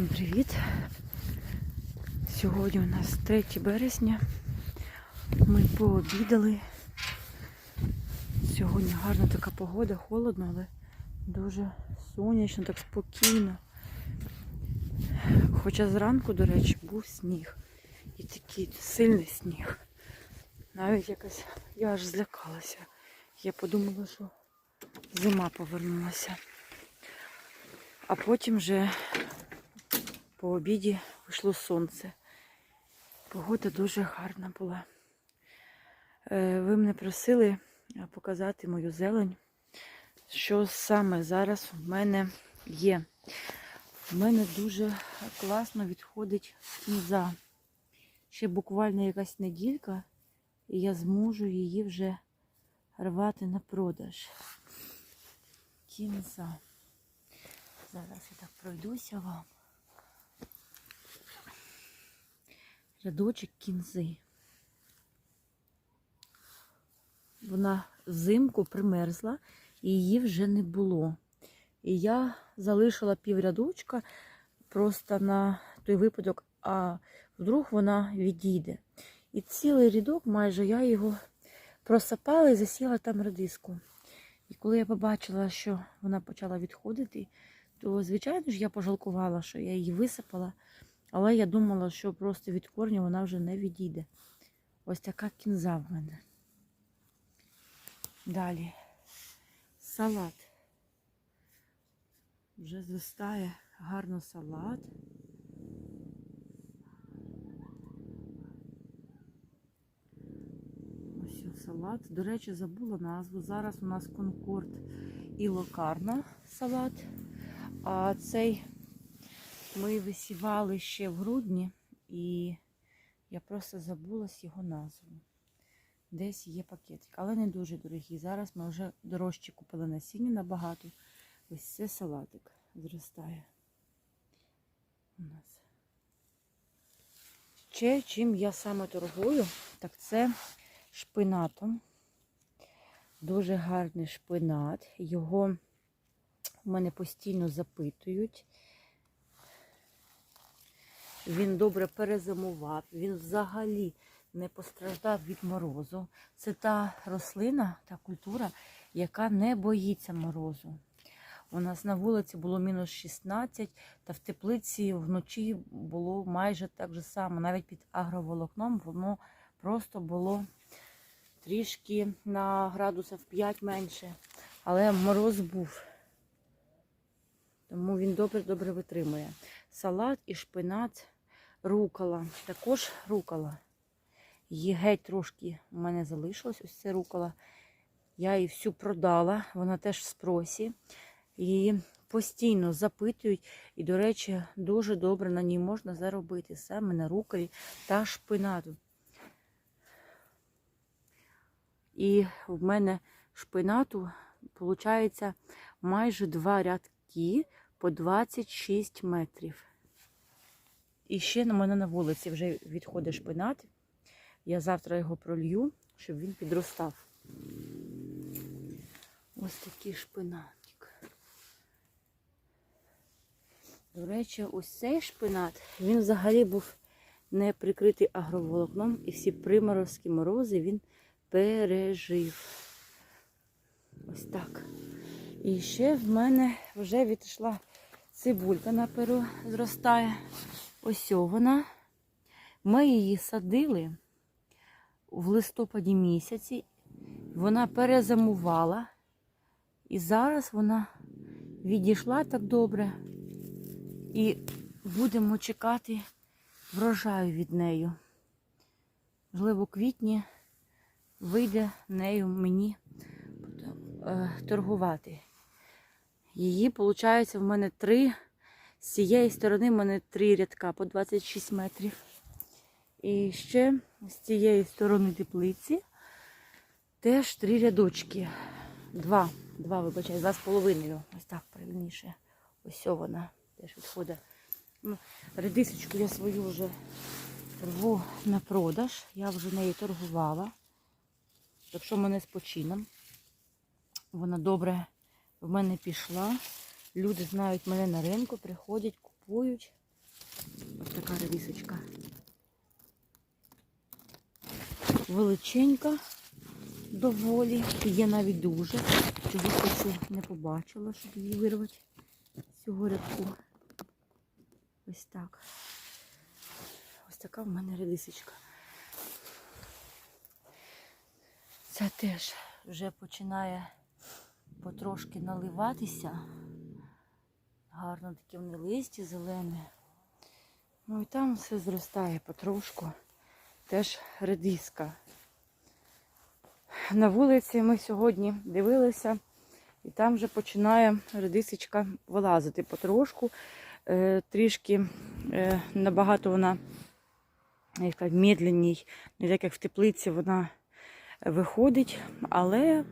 Всім привіт! Сьогодні у нас 3 березня. Ми пообідали. Сьогодні гарна така погода, холодно, але дуже сонячно, так спокійно. Хоча зранку, до речі, був сніг. І такий сильний сніг. Навіть якось я аж злякалася. Я подумала, що зима повернулася. А потім вже по обіді вийшло сонце. Погода дуже гарна була. Е, Ви мене просили е, показати мою зелень, що саме зараз в мене є. В мене дуже класно відходить кінза. Ще буквально якась неділька, і я зможу її вже рвати на продаж. Кінза. Зараз я так пройдуся вам. Рядочок кінзи. Вона взимку примерзла і її вже не було. І я залишила пів рядочка просто на той випадок, а вдруг вона відійде. І цілий рядок майже я його просапала і засіла там радиску. І коли я побачила, що вона почала відходити, то, звичайно ж, я пожалкувала, що я її висипала, але я думала, що просто від корня вона вже не відійде. Ось така кінза в мене. Далі салат. Вже зростає гарно салат. Ось салат. До речі, забула назву. Зараз у нас Конкорд і Локарна салат. А цей ми висівали ще в грудні, і я просто забулась його назву. Десь є пакетик, але не дуже дорогі. Зараз ми вже дорожче купили насіння набагато. Ось це салатик зростає у нас. Ще чим я саме торгую, так це шпинатом. Дуже гарний шпинат. Його в мене постійно запитують. Він добре перезимував, він взагалі не постраждав від морозу. Це та рослина, та культура, яка не боїться морозу. У нас на вулиці було мінус 16, та в теплиці вночі було майже так же само. Навіть під агроволокном воно просто було трішки на градусів 5 менше. Але мороз був. Тому він добре-добре витримує. Салат і шпинат, рукола. Також рукола. Її геть трошки у мене залишилось. Ось це рукола. Я її всю продала, вона теж в спросі. Її постійно запитують. І, до речі, дуже добре на ній можна заробити. Саме на руколі та шпинату. І в мене шпинату, виходить, майже два рядки по 26 метрів. І ще на мене на вулиці вже відходить шпинат. Я завтра його пролью, щоб він підростав. Ось такий шпинатик. До речі, ось цей шпинат, він взагалі був не прикритий агроволокном, і всі приморозкі морози він пережив. Ось так. І ще в мене вже відійшла цибулька на перу зростає. Ось вона. Ми її садили в листопаді місяці. Вона перезимувала. І зараз вона відійшла так добре. І будемо чекати врожаю від неї. Можливо, квітні вийде нею мені е, торгувати. Її, виходить, в мене три. З цієї сторони в мене три рядка по 26 метрів. І ще з цієї сторони теплиці теж три рядочки. Два, два, вибачаю, два з половиною. Ось так правильніше. Ось вона теж відходить. Ну, редисочку я свою вже рву на продаж. Я вже нею торгувала. Так що в мене з почином. Вона добре в мене пішла. Люди знають мене на ринку, приходять, купують. Ось така редисочка. Величенька доволі. Є навіть дуже. Чого хочу не побачила, щоб її вирвати з цього рядку. Ось так. Ось така в мене редисочка. Ця теж вже починає потрошки наливатися. Гарно таке вони листі зелене. Ну і там все зростає потрошку. Теж редиска. На вулиці ми сьогодні дивилися, і там вже починає редисочка вилазити потрошку. Е, трішки е, набагато вона як медленній, не так як в теплиці вона виходить, але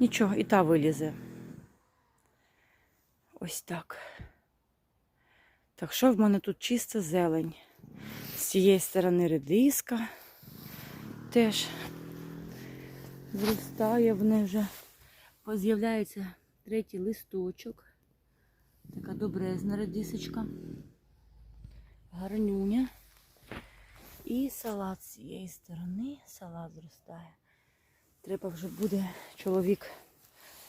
нічого, і та вилізе. Ось так. Так що в мене тут чиста зелень. З цієї сторони редиска теж зростає, в неї вже з'являється третій листочок. Така добрезна редисочка. Гарнюня. І салат з цієї сторони. Салат зростає. Треба вже буде чоловік,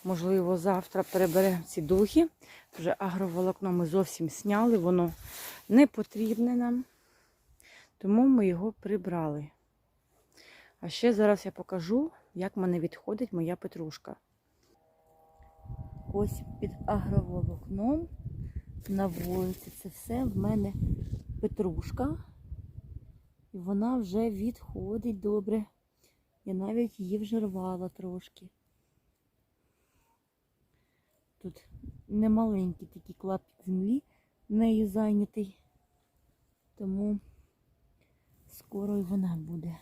можливо, завтра перебере ці духи. Вже агроволокно ми зовсім сняли, воно не потрібне нам, тому ми його прибрали. А ще зараз я покажу, як в мене відходить моя петрушка. Ось під агроволокном на вулиці це все в мене петрушка. І вона вже відходить добре. Я навіть її вже рвала трошки. Тут немаленький такий клаптик землі нею зайнятий. Тому скоро і вона буде.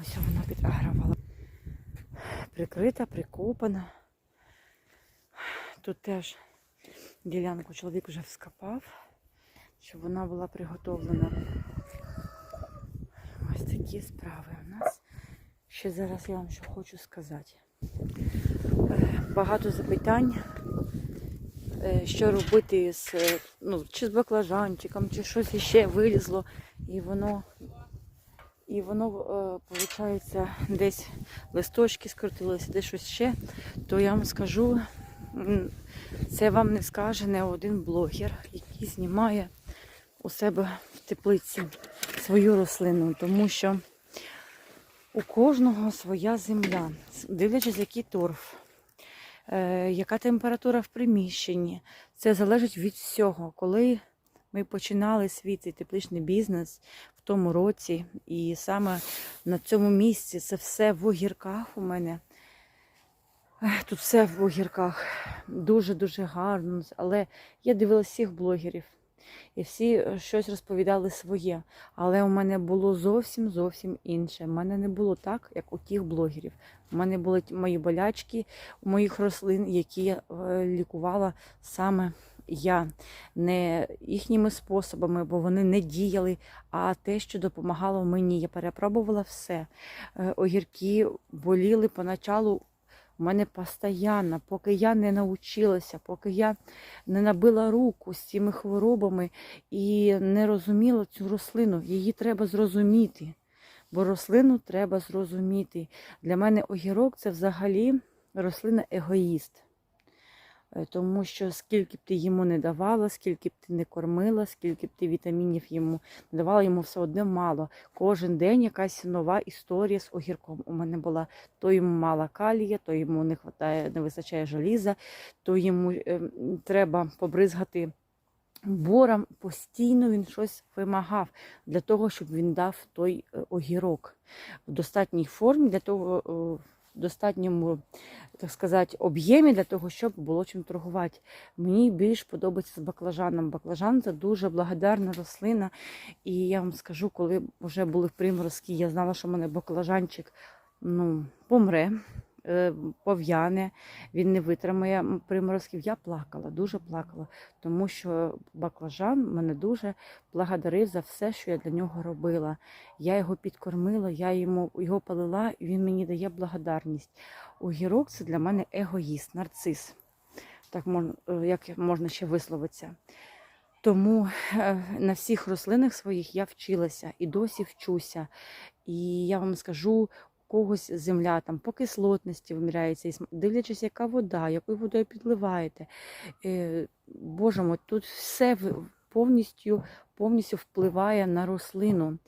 Ось вона підагравала. Прикрита, прикопана. Тут теж ділянку чоловік вже вскопав, щоб вона була приготовлена. Ось такі справи у нас. Ще зараз я вам що хочу сказати. Е, Багато запитань, е, що робити з, е, ну, чи з баклажанчиком, чи щось іще вилізло, і воно, і воно, виходить, десь листочки скрутилися, десь щось ще, то я вам скажу, це вам не скаже не один блогер, який знімає у себе в теплиці свою рослину, тому що у кожного своя земля, дивлячись, який торф, е, яка температура в приміщенні. Це залежить від всього. Коли ми починали свій цей тепличний бізнес в тому році, і саме на цьому місці це все в огірках у мене. Тут все в огірках дуже-дуже гарно, але я дивилася всіх блогерів. І всі е, щось розповідали своє. Але у мене було зовсім зовсім інше. У мене не було так, як у тих блогерів. У мене були мої болячки у моїх рослин, які я е, лікувала саме я. Не їхніми способами, бо вони не діяли, а те, що допомагало мені. Я перепробувала все. Е, Огірки боліли поначалу. У мене постійно, поки я не навчилася, поки я не набила руку з цими хворобами і не розуміла цю рослину, її треба зрозуміти. Бо рослину треба зрозуміти. Для мене огірок це взагалі рослина егоїст. Е, Тому що скільки б ти йому не давала, скільки б ти не кормила, скільки б ти вітамінів йому не давала, йому все одне мало. Кожен день якась нова історія з огірком у мене була. То йому мало калія, то йому не хватає, не вистачає желіза, то йому е, треба побризгати бором. Постійно він щось вимагав для того, щоб він дав той е, огірок в достатній формі для того. Достатньому, так сказати, об'ємі для того, щоб було чим торгувати. Мені більш подобається з баклажаном. Баклажан це дуже благодарна рослина. І я вам скажу, коли вже були приморозки, я знала, що в мене баклажанчик ну, помре, пов'яне, він не витримає приморозків. Я плакала, дуже плакала, тому що баклажан мене дуже благодарив за все, що я для нього робила. Я його підкормила, я йому його полила, і він мені дає благодарність. Огірок це для мене егоїст, нарцис. так можна, е, як можна ще висловитися. Тому е, на всіх рослинах своїх я вчилася і досі вчуся. І я вам скажу, когось земля там по кислотності виміряється, дивлячись, яка вода, якою водою підливаєте. Е, Боже мой, тут все повністю, повністю впливає на рослину.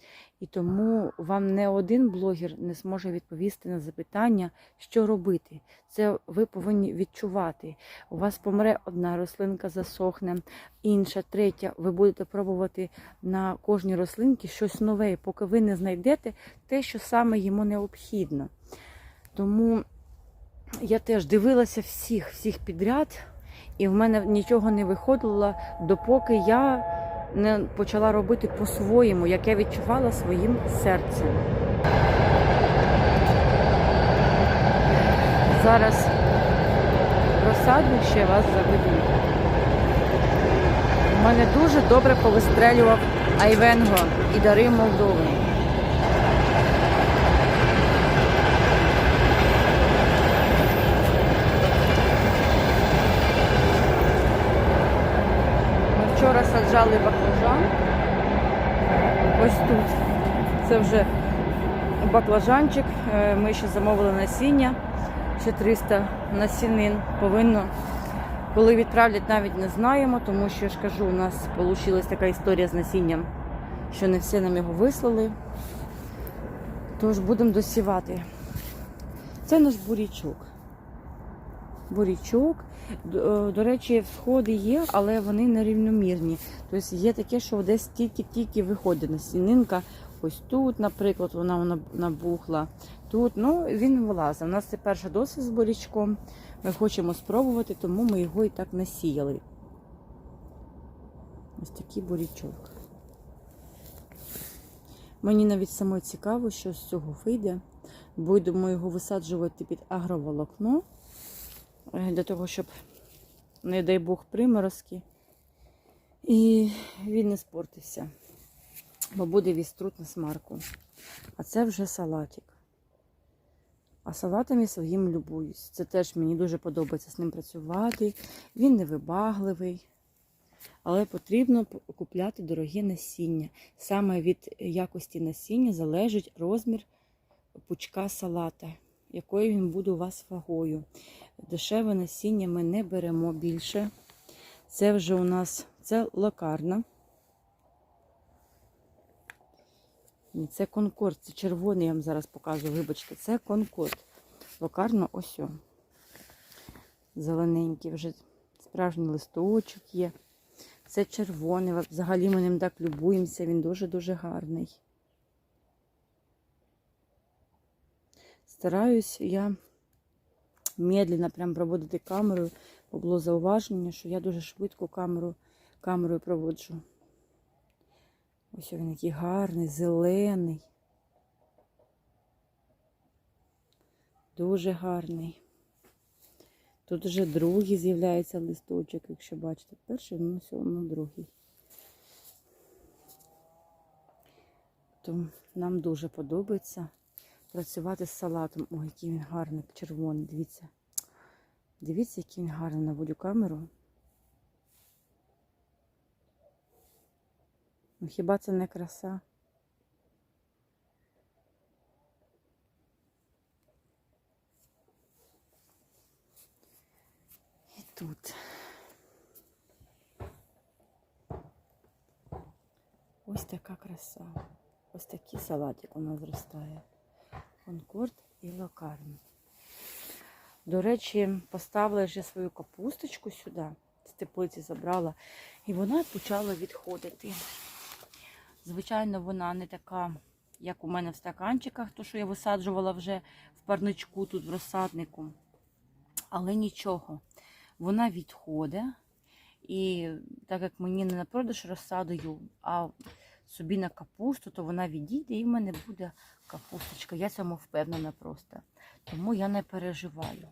І тому вам не один блогер не зможе відповісти на запитання, що робити. Це ви повинні відчувати. У вас помре одна рослинка, засохне, інша, третя. Ви будете пробувати на кожній рослинці щось нове, поки ви не знайдете те, що саме йому необхідно. Тому я теж дивилася всіх, всіх підряд, і в мене нічого не виходило, допоки я не почала робити по-своєму, як я відчувала своїм серцем. Зараз розсадник ще вас заведу. У мене дуже добре повистрелював Айвенго і дари Молдови. Ми вчора саджали баклажан. Ось тут. Це вже баклажанчик. Е, Ми ще замовили насіння. Ще 300 насінин повинно. Коли відправлять, навіть не знаємо, тому що я ж кажу, у нас вийшла така історія з насінням, що не всі нам його вислали. Тож будемо досівати. Це наш бурячок. Бурячок. Д- е, До речі, всходи є, але вони нерівномірні. Тобто є таке, що десь тільки-тільки виходить насінинка. Ось тут, наприклад, вона набухла. Тут, ну, він вилазить. У нас це перша досвід з бурячком. Ми хочемо спробувати, тому ми його і так насіяли. Ось такий бурячок. Мені навіть саме цікаво, що з цього вийде. Будемо його висаджувати під агроволокно, для того, щоб, не дай Бог, приморозки. І він не спортився, бо буде віструт на смарку. А це вже салатик. А салатами своїм любуюсь. Це теж мені дуже подобається з ним працювати. Він невибагливий. Але потрібно купляти дороге насіння. Саме від якості насіння залежить розмір пучка салата, якою він буде у вас вагою. Дешеве насіння ми не беремо більше. Це вже у нас це локарна. Це конкорд, це червоний, я вам зараз покажу, вибачте, це конкорд. Локарно ось. о. Зелененький, вже справжній листочок є. Це червоний. Взагалі ми ним так любуємося, він дуже-дуже гарний. Стараюсь я медленно прям проводити камерою, бо було зауваження, що я дуже швидко камеру, камерою проводжу. Ось він який гарний, зелений. Дуже гарний. Тут вже другий з'являється листочок, якщо бачите. Перший, ну все одно другий. То нам дуже подобається працювати з салатом. Ой, який він гарний, червоний, дивіться. Дивіться, який він гарний наводю камеру. Ну хіба це не краса? І тут. Ось така краса. Ось такий салатик у нас зростає. Конкорд і локарн. До речі, поставила вже свою капусточку сюди, з теплиці забрала, і вона почала відходити. Звичайно, вона не така, як у мене в стаканчиках, то що я висаджувала вже в парничку тут в розсаднику. Але нічого, вона відходить. І так як мені не на продаж розсадою, а собі на капусту, то вона відійде і в мене буде капусточка. Я цьому впевнена просто. Тому я не переживаю.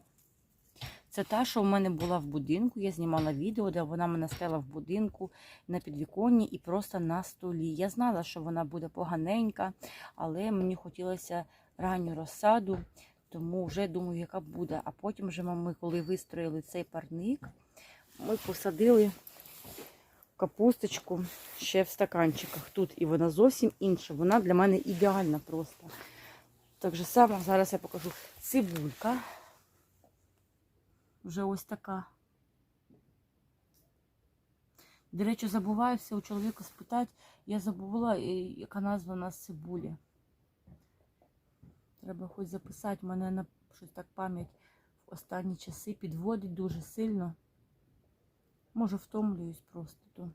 Це та, що в мене була в будинку. Я знімала відео, де вона мене стела в будинку на підвіконні і просто на столі. Я знала, що вона буде поганенька, але мені хотілося ранню розсаду, тому вже думаю, яка буде. А потім вже ми, коли вистроїли цей парник, ми посадили капусточку ще в стаканчиках. Тут і вона зовсім інша. Вона для мене ідеальна просто. Так же само зараз я покажу цибулька. Вже ось така. До речі, забуваю все у чоловіка спитати. Я забула, е, яка назва у нас цибулі. Треба хоч записати. Мене на щось так пам'ять в останні часи підводить дуже сильно. Може, втомлююсь просто то.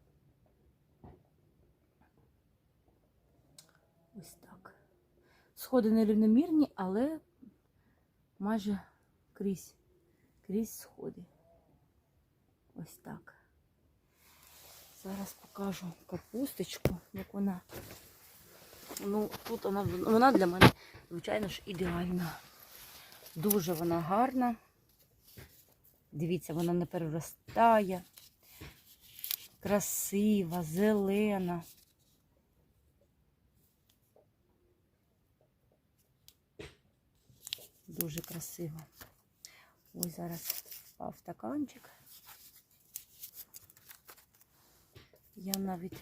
Ось так. Сходи нерівномірні, але майже крізь, крізь сходи. Ось так. Зараз покажу капусточку, як вона. Ну, тут вона, вона для мене, звичайно ж, ідеальна. Дуже вона гарна. Дивіться, вона не переростає. Красива, зелена. Дуже красиво. Ось зараз впав стаканчик. Я навіть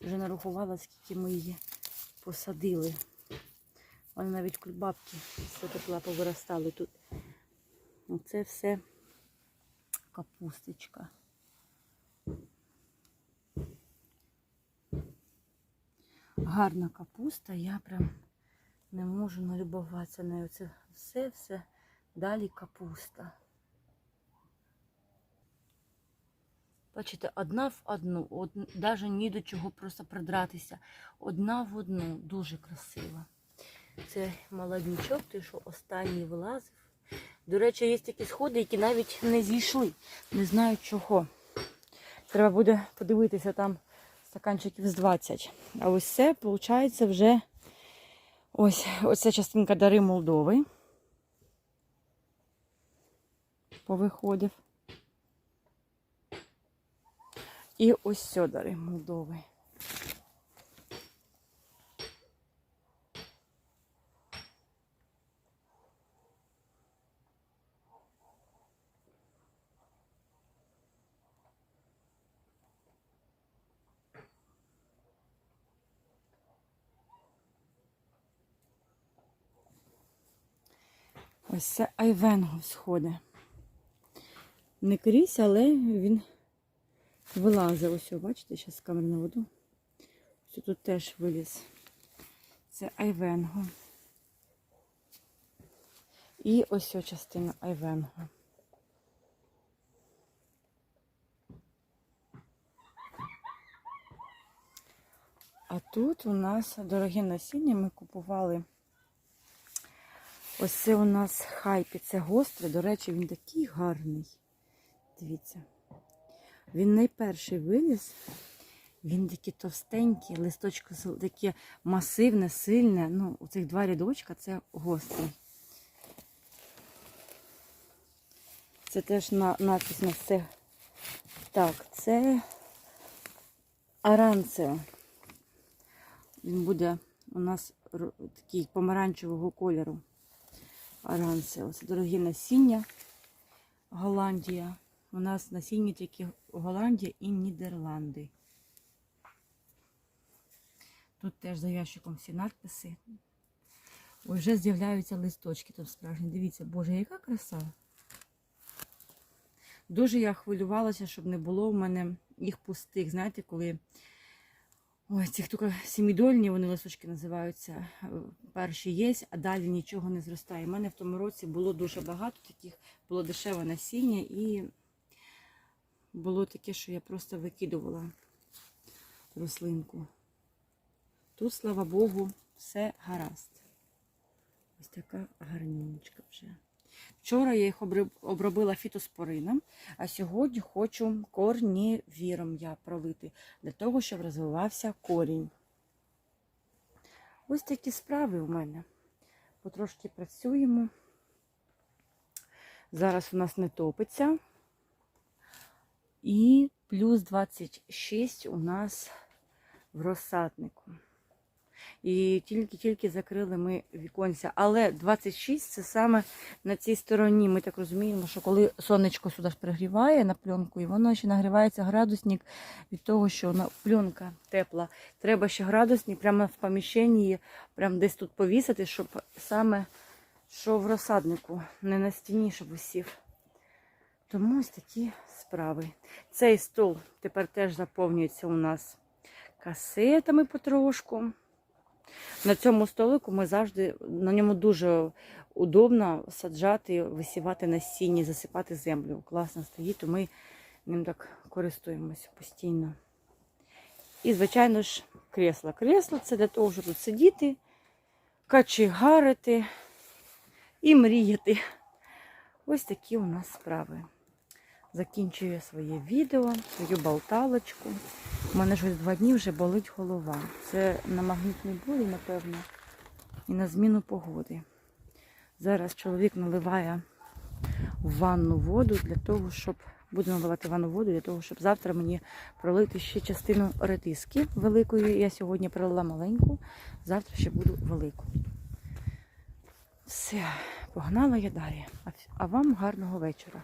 вже нарахувала, скільки ми її посадили. Вони навіть кульбабки все тепла повиростали тут. Оце все капусточка. Гарна капуста, я прям не можу налюбуватися нею. Це все-все далі капуста. Бачите, одна в одну, од... навіть ні до чого просто придратися. Одна в одну, дуже красива. Це молодничок, той, що останній вилазив. До речі, є такі сходи, які навіть не зійшли. Не знаю чого. Треба буде подивитися там стаканчиків з 20. А ось це, виходить, вже ось оця частинка дари Молдови. Повиходив. І ось сьо дари Молдови. Ось це Айвенго сходить. Не крізь, але він вилазить. Ось, о, бачите, зараз камеру наведу. Ось тут теж виліз. Це Айвенго. І ось о частина Айвенго. А тут у нас дорогі насіння ми купували. Ось це у нас хайпі, це гострий. До речі, він такий гарний. Дивіться. Він найперший виліз. Він такий товстенький, листочко таке масивне, сильне. Ну, у цих два рядочка це гострий. Це теж на, надпись на це. Так, це аранцео. Він буде у нас такий помаранчевого кольору. Аранцео. Це дорогі насіння. Голландія. У нас насіння тільки Голландія і Нідерланди. Тут теж за ящиком всі надписи. Ой, вже з'являються листочки тут справжні. Дивіться, Боже, яка краса. Дуже я хвилювалася, щоб не було в мене їх пустих. Знаєте, коли ой, ці тільки сімідольні, вони листочки називаються. е, Перші є, а далі нічого не зростає. У мене в тому році було дуже багато таких, було дешеве насіння і було таке, що я просто викидувала рослинку. Тут, слава Богу, все гаразд. Ось така гарніночка вже. Вчора я їх обробила фітоспорином, а сьогодні хочу корнівіром я пролити, для того, щоб розвивався корінь. Ось такі справи у мене. Потрошки працюємо. Зараз у нас не топиться. І плюс 26 у нас в розсаднику. І тільки-тільки закрили ми віконця. Але 26 це саме на цій стороні. Ми так розуміємо, що коли сонечко сюди ж пригріває на пленку, і воно ще нагрівається градусник від того, що пленка тепла. Треба ще градусник прямо в поміщенні, прямо десь тут повісити, щоб саме що в розсаднику, не на стіні, щоб висів. Тому ось такі справи. Цей стол тепер теж заповнюється у нас касетами потрошку. На цьому столику ми завжди на ньому дуже удобно саджати, висівати насіння, засипати землю. Класно стоїть, то ми ним так користуємося постійно. І, звичайно ж, кресло. Кресло це для того, щоб тут сидіти, качегарити і мріяти. Ось такі у нас справи. Закінчую своє відео, свою болталочку. У мене щось два дні вже болить голова. Це на магнітній болі, напевно, і на зміну погоди. Зараз чоловік наливає в ванну воду для того, щоб будемо наливати в ванну воду для того, щоб завтра мені пролити ще частину редиски великої. Я сьогодні пролила маленьку, завтра ще буду велику. Все, погнала я далі. А вам гарного вечора.